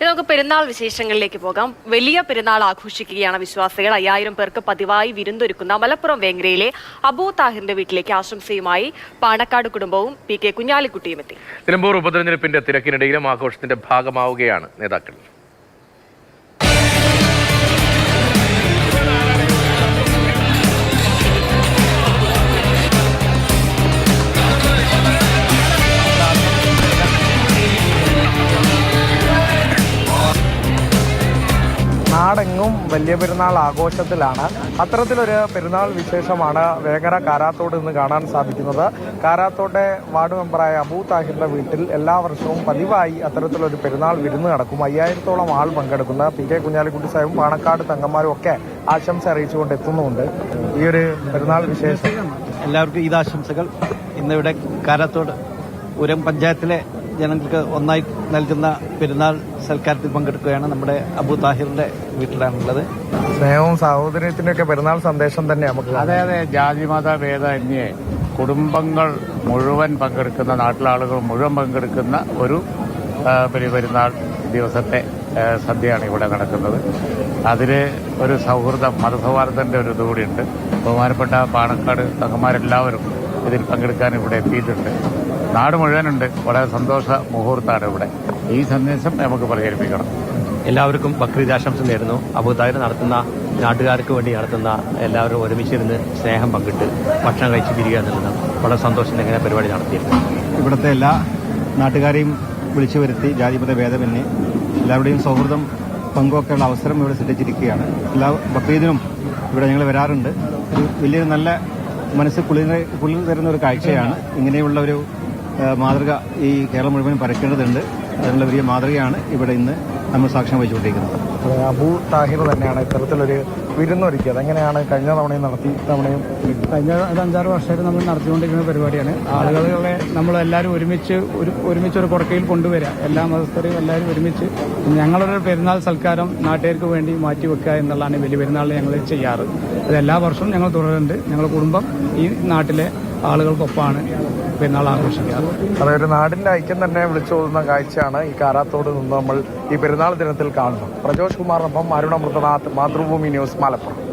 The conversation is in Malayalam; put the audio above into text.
ഇനി നമുക്ക് പെരുന്നാൾ വിശേഷങ്ങളിലേക്ക് പോകാം. വലിയ പെരുന്നാൾ ആഘോഷിക്കുകയാണ് വിശ്വാസികൾ. അയ്യായിരം പേർക്ക് പതിവായി വിരുന്നൊരുക്കുന്ന മലപ്പുറം വേങ്ങരയിലെ അബൂ താഹിറിന്റെ വീട്ടിലേക്ക് ആശംസയുമായി പാണക്കാട് കുടുംബവും പി കെ കുഞ്ഞാലിക്കുട്ടിയും എത്തി. നിലമ്പൂർ ഉപതെരഞ്ഞെടുപ്പിന്റെ തിരക്കിനിടയിലും ആഘോഷത്തിന്റെ ഭാഗമാവുകയാണ് നേതാക്കൾ. നാടെങ്ങും വലിയ പെരുന്നാൾ ആഘോഷത്തിലാണ്. അത്തരത്തിലൊരു പെരുന്നാൾ വിശേഷമാണ് വേങ്ങര കാരാത്തോട് ഇന്ന് കാണാൻ സാധിക്കുന്നത്. കാരാത്തോട്ടെ വാർഡ് മെമ്പറായ അബൂ താഹിറിന്റെ വീട്ടിൽ എല്ലാ വർഷവും പതിവായി അത്തരത്തിലൊരു പെരുന്നാൾ വിരുന്ന് നടക്കും. അയ്യായിരത്തോളം ആൾ പങ്കെടുക്കുന്ന. പി കെ കുഞ്ഞാലിക്കുട്ടി സാഹിബും പാണക്കാട് തങ്ങന്മാരും ഒക്കെ ആശംസ അറിയിച്ചുകൊണ്ട് എത്തുന്നുമുണ്ട് ഈ ഒരു പെരുന്നാൾ വിശേഷം. എല്ലാവർക്കും ഈദാശംസകൾ. ഇന്നിവിടെ കാരാത്തോട് ഉരം പഞ്ചായത്തിലെ ജനങ്ങൾക്ക് ഒന്നായി നൽകുന്ന പെരുന്നാൾ സൽക്കാരത്തിൽ പങ്കെടുക്കുകയാണ് നമ്മുടെ അബു താഹിറിന്റെ വീട്ടിലാണുള്ളത്. സ്നേഹവും സാഹോദര്യത്തിന്റെ ഒക്കെ പെരുന്നാൾ സന്ദേശം തന്നെ നമുക്ക് അതെ അതെ. അതെ ജാതിമത ഭേദമന്യേ കുടുംബങ്ങൾ മുഴുവൻ പങ്കെടുക്കുന്ന നാട്ടിലാളുകൾ മുഴുവൻ പങ്കെടുക്കുന്ന ഒരു പെരുന്നാൾ ദിവസത്തെ സദ്യയാണ് ഇവിടെ നടക്കുന്നത്. അതിൽ ഒരു സൗഹൃദം മതസൗഹാർദ്ദത്തിന്റെ ഒരു ഇതുകൂടിയുണ്ട്. ബഹുമാനപ്പെട്ട പാണക്കാട് തങ്ങന്മാരെല്ലാവരും ഇതിൽ പങ്കെടുക്കാൻ ഇവിടെ എത്തിയിട്ടുണ്ട്. നാട് മുഴുവനുണ്ട്. വളരെ സന്തോഷ മുഹൂർത്താണ് ഇവിടെ. ഈ സന്ദേശം നമുക്ക് പ്രചരിപ്പിക്കണം എല്ലാവർക്കും ബക്രീദ് ആശംസ നേരുന്നു. അബുദാബി നടത്തുന്ന നാട്ടുകാർക്ക് വേണ്ടി നടത്തുന്ന എല്ലാവരും ഒരുമിച്ചിരുന്ന് സ്നേഹം പങ്കിട്ട് ഭക്ഷണം കഴിച്ച് തിരികെ എന്നുള്ളത് വളരെ സന്തോഷം ഇങ്ങനെ പരിപാടി നടത്തിയിട്ടുണ്ട്. ഇവിടുത്തെ എല്ലാ നാട്ടുകാരെയും വിളിച്ചു വരുത്തി ജാതിമത ഭേദമന്യേ എല്ലാവരുടെയും സൗഹൃദം പങ്കുവെക്കാനുള്ള അവസരം ഇവിടെ സൃഷ്ടിച്ചിരിക്കുകയാണ് എല്ലാ ബക്രീദിനും ഇവിടെ ഞങ്ങൾ വരാറുണ്ട്. ഒരു വലിയൊരു നല്ല മനസ്സ് കുളിർ കുളിർ തരുന്ന ഒരു കാഴ്ചയാണ്. ഇങ്ങനെയുള്ള ഒരു മാതൃക ഈ കേരളം മുഴുവൻ പരക്കേണ്ടതുണ്ട്. അതിനുള്ള വലിയ മാതൃകയാണ് ഇവിടെ ഇന്ന് നമ്മൾ സാക്ഷ്യം വഹിച്ചുകൊണ്ടിരിക്കുന്നത്. അബൂ താഹിർ തന്നെയാണ് ഇത്തരത്തിലൊരു വിരുന്നൊരുക്കിയത്. എങ്ങനെയാണ് കഴിഞ്ഞ തവണയും നടത്തി തവണയും കഴിഞ്ഞ ഒരു അഞ്ചാറ് വർഷമായിട്ട് നമ്മൾ നടത്തിക്കൊണ്ടിരിക്കുന്ന പരിപാടിയാണ്. ആളുകളെ നമ്മൾ എല്ലാവരും ഒരുമിച്ച് ഒരു ഒരുമിച്ച് ഒരു കുടക്കയിൽ കൊണ്ടുവരിക. എല്ലാ മതസ്ഥരെയും എല്ലാവരും ഒരുമിച്ച് ഞങ്ങളൊരു പെരുന്നാൾ സൽക്കാരം നാട്ടുകാർക്ക് വേണ്ടി മാറ്റിവെക്കുക എന്നുള്ളതാണ് വലിയ പെരുന്നാൾ ഞങ്ങൾ ചെയ്യാറ്. അത് എല്ലാ വർഷവും ഞങ്ങൾ തുടരുന്നുണ്ട്. ഞങ്ങളുടെ കുടുംബം ഈ നാട്ടിലെ ആളുകൾക്കൊപ്പമാണ്. പെരുന്നാൾ ആഘോഷിക്കാറ് അതൊരു നാടിന്റെ ഐക്യം തന്നെ വിളിച്ചോതുന്ന കാഴ്ചയാണ് ഈ കാരാത്തോട് നിന്ന് നമ്മൾ ഈ പെരുന്നാൾ ദിനത്തിൽ കാണുന്നത്. പ്രജോഷ് കുമാറിനൊപ്പം അരുണ മൃതനാഥ് മാതൃഭൂമി ന്യൂസ് മലപ്പുറം.